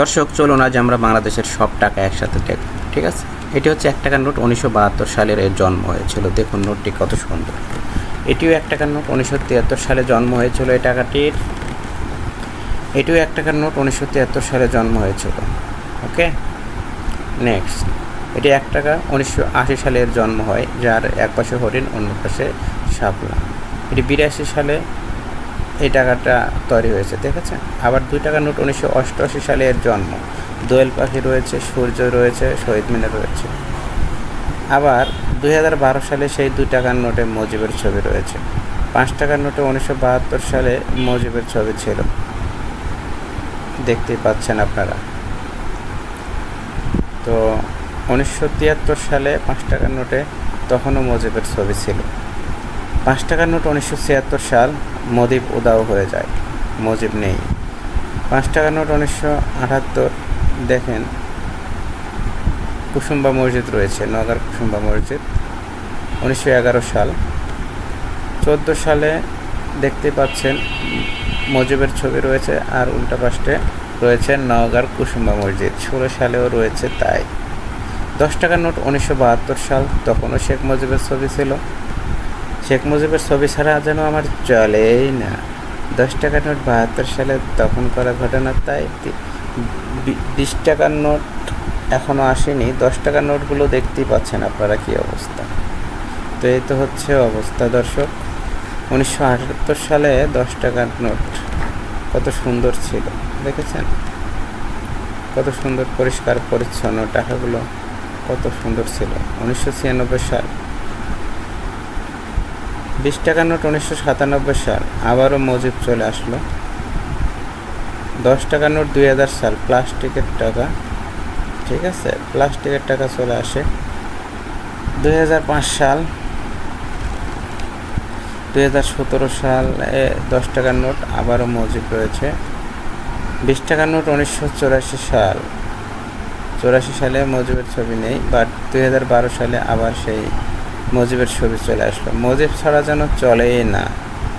দর্শক, চলুন আজ আমরা বাংলাদেশের সব টাকা একসাথে দেখব, ঠিক আছে? এটি হচ্ছে এক টাকার নোট, উনিশশো বাহাত্তর সালের এর জন্ম হয়েছিল। দেখুন নোটটি কত সুন্দর। এটিও এক টাকার নোট, উনিশশো তিয়াত্তর সালে জন্ম হয়েছিল এই টাকাটির। এটিও এক টাকার নোট, উনিশশো তিয়াত্তর সালে জন্ম হয়েছিল। ওকে? নেক্সট। এটি এক টাকা, উনিশশো আশি সালে এর জন্ম হয়, যার এক পাশে হরিণ অন্য পাশে শাপলা। এটি বিরাশি সালে টাকাটা তৈরি হয়েছে, দেখেছেন? আবার দুই টাকার নোট উনিশশো অষ্টআশি সালে এর জন্ম। দোয়েল পাখি রয়েছে, সূর্য রয়েছে, শহীদ মিনার রয়েছে। আবার দুই হাজার বারো সালে সেই দুই টাকার নোটে মজিবের ছবি রয়েছে। পাঁচ টাকার নোটে উনিশশো বাহাত্তর সালে মজিবের ছবি ছিল। দেখতেই পাচ্ছেন আপনারা। তো উনিশশো তিয়াত্তর সালে পাঁচ টাকার নোটে তখনও মজিবের ছবি ছিল। পাঁচ টাকার নোট উনিশশো ছিয়াত্তর সাল মদিব উদাও হয়ে যায়। মজিব নেই। পাঁচ টাকার নোট উনিশশো আটাত্তর, দেখেন, কুসুম্বা মসজিদ রয়েছে, নগর কুসুম্বা মসজিদ, উনিশশো এগারো সাল। চোদ্দ সালে দেখতে পাচ্ছেন, মজিবের ছবি রয়েছে আর উল্টা পাশে রয়েছে নওগাঁর কুসুম্বা মসজিদ, ষোলো সালেও রয়েছে তাই। দশ টাকার নোট উনিশশো বাহাত্তর সাল, তখনও শেখ মুজিবের ছবি ছিল। শেখ মুজিবের ছবি ছাড়া যেন আমার চলেই না। দশ টাকার নোট বাহাত্তর সালে তখন করা ঘটনা তাই বিশ টাকার নোট এখনও আসেনি। দশ টাকার নোটগুলো দেখতেই পাচ্ছেন আপনারা কী অবস্থা। তো এই তো হচ্ছে অবস্থা দর্শক। উনিশশো আটাত্তর সালে দশ টাকার নোট কত সুন্দর ছিল, দেখেছেন? কত সুন্দর পরিষ্কার পরিচ্ছন্ন টাকাগুলো কত সুন্দর ছিল। উনিশশো ছিয়ানব্বই সাল বিশ টাকা নোট উনিশশো সাতানব্বই সাল। আবারও মজিব চলে আসলো। দশ টাকার নোট দুই হাজার সাল, প্লাস্টিকের টাকা। ঠিক আছে? প্লাস্টিকের টাকা চলে আসে। দুই হাজার পাঁচ সাল, দুই সালে দশ টাকার নোট আবারও মজুদ রয়েছে। বিশ টাকার নোট উনিশশো চুরাশি সাল। চুরাশি সালে মজিবের ছবি নেই, বাট দুই হাজার বারো সালে আবার সেই মজিবের ছবি চলে আসলো। মজিব ছাড়া যেন চলেই না।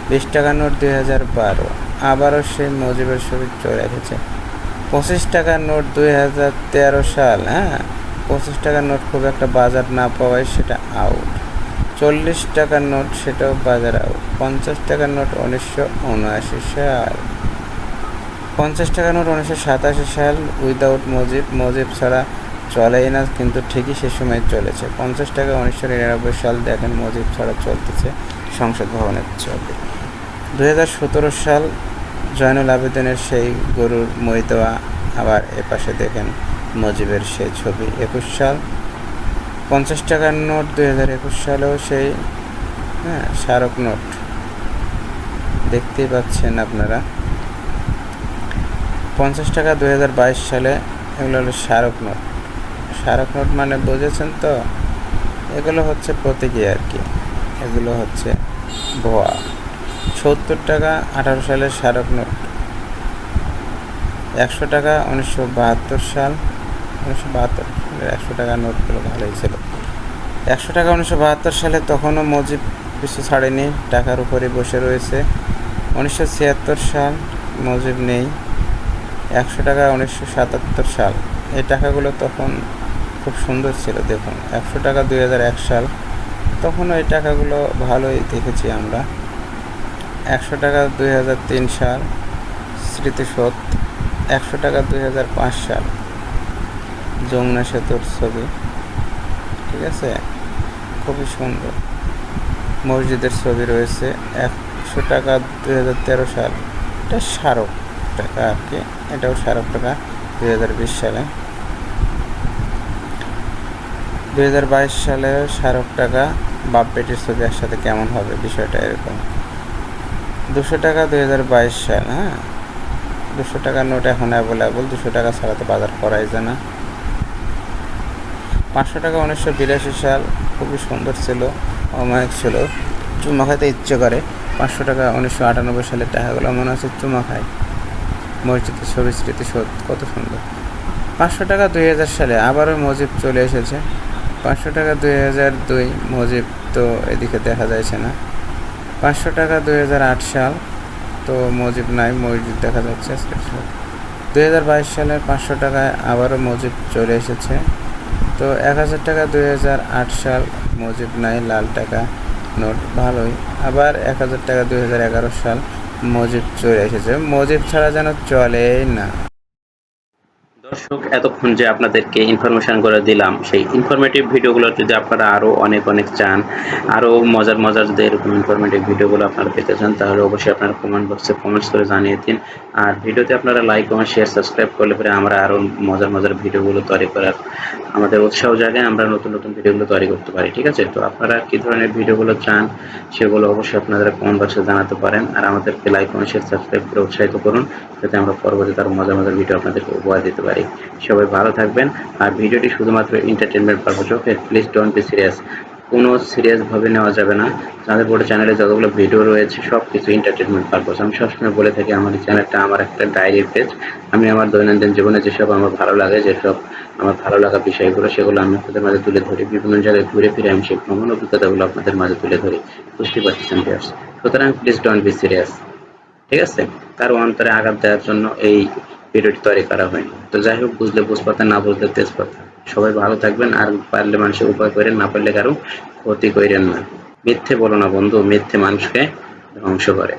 বিশ টাকার নোট দুই হাজার বারো। আবারও সেই মজিবের ছবি চলে এসেছে। পঁচিশ টাকার নোট দুই হাজার তেরো সাল হ্যাঁ? পঁচিশ টাকার নোট খুব একটা বাজার না পাওয়ায় সেটা আউট চল্লিশ টাকার নোট সেটাও বাজার আউট পঞ্চাশ টাকার নোট উনিশশো উনআশি সাল। পঞ্চাশ টাকার নোট উনিশশো সাতাশি সাল। উইদাউট মজিব মজিব ছাড়া চলেই না, কিন্তু ঠিকই সে সময় চলেছে। পঞ্চাশ টাকা উনিশশো নিরানব্বই সাল দেখেন মজিব ছাড়া চলতেছে সংসদ ভবনের ছবি। দু হাজার সতেরো সাল জয়নুল আবেদিনের সেই গরুর মই দেওয়া আবার এপাশে দেখেন মজিবের সেই ছবি। একুশ সাল, পঞ্চাশ টাকার নোট। দুই হাজার একুশ সালেও সেই হ্যাঁ স্মারক নোট। দেখতেই পাচ্ছেন আপনারা। পঞ্চাশ টাকা দুই হাজার বাইশ সালে এগুলো হলো স্মারক নোট। স্মারক নোট মানে বুঝেছেন তো? এগুলো হচ্ছে প্রতীকী আর কি। এগুলো হচ্ছে ভোয়া। সত্তর টাকা আঠারো সালের স্মারক নোট একশো টাকা উনিশশো বাহাত্তর সাল। উনিশশো বাহাত্তর সালের একশো টাকা নোটগুলো ভালোই ছিল। একশো টাকা উনিশশো বাহাত্তর সালে তখনও মজিব কিছু ছাড়েনি, টাকার উপরে বসে রয়েছে। উনিশশো ছিয়াত্তর সাল মজিব নেই। একশো টাকা উনিশশো সাতাত্তর সাল। এই টাকাগুলো তখন খুব সুন্দর ছিল, দেখুন। একশো টাকা দুই হাজার এক সাল। তখনও এই টাকাগুলো ভালোই দেখেছি আমরা। একশো টাকা দুই হাজার তিন সাল স্মৃতিশোধ একশো টাকা দুই হাজার পাঁচ সাল, যমুনা সেতুর ছবি। ঠিক আছে? খুবই সুন্দর। মসজিদের ছবি রয়েছে। একশো টাকা দুই হাজার তেরো সাল। এটা স্মারক টাকা আর কি। এটাও স্মারক টাকা দুই হাজার বিশ সালে। দুই হাজার বাইশ সালে স্মারক টাকা বাপ বেটির ছবি একসাথে কেমন হবে? বিষয়টা এরকম। দুশো টাকা দু হাজার বাইশ সাল হ্যাঁ? দুশো টাকার নোট এখন অ্যাভেলেবল দুশো টাকা ছাড়া তো বাজার করাই যায় না। পাঁচশো টাকা উনিশশো বিরাশি সাল, খুবই সুন্দর ছিল, অমায়িক ছিল। চুমা খাইতে ইচ্ছে করে। পাঁচশো টাকা উনিশশো আটানব্বই সালের টাকাগুলো মনে হচ্ছে চুমা খায়। মসজিদের ছবি স্মৃতি স্মৃতিশোধ কত সুন্দর। পাঁচশো টাকা দুই হাজার সালে আবারও মজিব চলে এসেছে। পাঁচশো টাকা দুই হাজার দুই মজিব তো এদিকে দেখা যাচ্ছে না। পাঁচশো টাকা দুই হাজার আট সাল তো মজিব নাই, মসজিদ দেখা যাচ্ছে দুই হাজার বাইশ সালে পাঁচশো টাকায় আবারও মজিব চলে এসেছে। তো এক হাজার টাকা দুই হাজার আট সাল, মজিব নাই, লাল টাকা, নোট ভালোই। আবার এক হাজার টাকা দুই হাজার এগারো সাল, মজিব চলে এসেছে। মজিব ছাড়া যেন চলেই না। দর্শক, এতক্ষণ যে আপনাদেরকে ইনফরমেশন করে দিলাম, সেই ইনফরমেটিভ ভিডিওগুলো যদি আপনারা আরও অনেক অনেক চান আরও মজার মজার যদি এরকম ইনফরমেটিভ ভিডিওগুলো আপনারা পেতে চান, তাহলে অবশ্যই আপনারা কমেন্ট বক্সে কমেন্টস করে জানিয়ে দিন। আর ভিডিওতে আপনারা লাইক কমেন্ট শেয়ার সাবস্ক্রাইব করলে পরে আমরা আরও মজার মজার ভিডিওগুলো তৈরি করার আমাদের উৎসাহ জায়গায় আমরা নতুন নতুন ভিডিওগুলো তৈরি করতে পারি, ঠিক আছে? তো আপনারা কী ধরনের ভিডিওগুলো চান, সেগুলো অবশ্যই আপনারা কমেন্ট বক্সে জানাতে পারেন, আর আমাদেরকে লাইক কমেন্ট শেয়ার সাবস্ক্রাইব করে উৎসাহিত করুন, যাতে আমরা পরবর্তীতে আরও মজার মজার ভিডিও আপনাদেরকে উপহার দিতে পারি। সবাই ভালো থাকবেন, আর ভিডিওটি শুধুমাত্র entertainment purpose okay please don't be serious কোনো সিরিয়াসভাবে নেওয়া যাবে না। আমাদের বোর্ডের চ্যানেলে যতগুলো ভিডিও রয়েছে সব কিছু এন্টারটেনমেন্ট পারপাস আমি সবসময় বলে থাকি, আমার চ্যানেলটা আমার একটা ডায়েরি পেজ আমি আমার দৈনন্দিন জীবনে যেসব আমার ভালো লাগে, যেসব আমার ভালো লাগা বিষয়গুলো, সেগুলো আমি আপনাদের মাঝে তুলে ধরি। বিভিন্ন জায়গায় ঘুরে ফিরে আমি সেই ভ্রমণ অভিজ্ঞতাগুলো আপনাদের মাঝে তুলে ধরি। বুঝতে পারতেছেন ভিউয়ার্স সুতরাং প্লিজ ডোন্ট বি সিরিয়াস ঠিক আছে? কারও অন্তরে আঘাত দেওয়ার জন্য এই ভিডিওটি তৈরি করা হয়নি। তো যাই হোক, বুঝলে বুঝপাতা, না বুঝলে তেজপাতা। সবাই ভালো থাকবেন, আর পারলে মানুষের উপায় করেন, না পারলে কারও ক্ষতি করেন না। মিথ্যে বলো না বন্ধু, মিথ্যে মানুষকে ধ্বংস করে।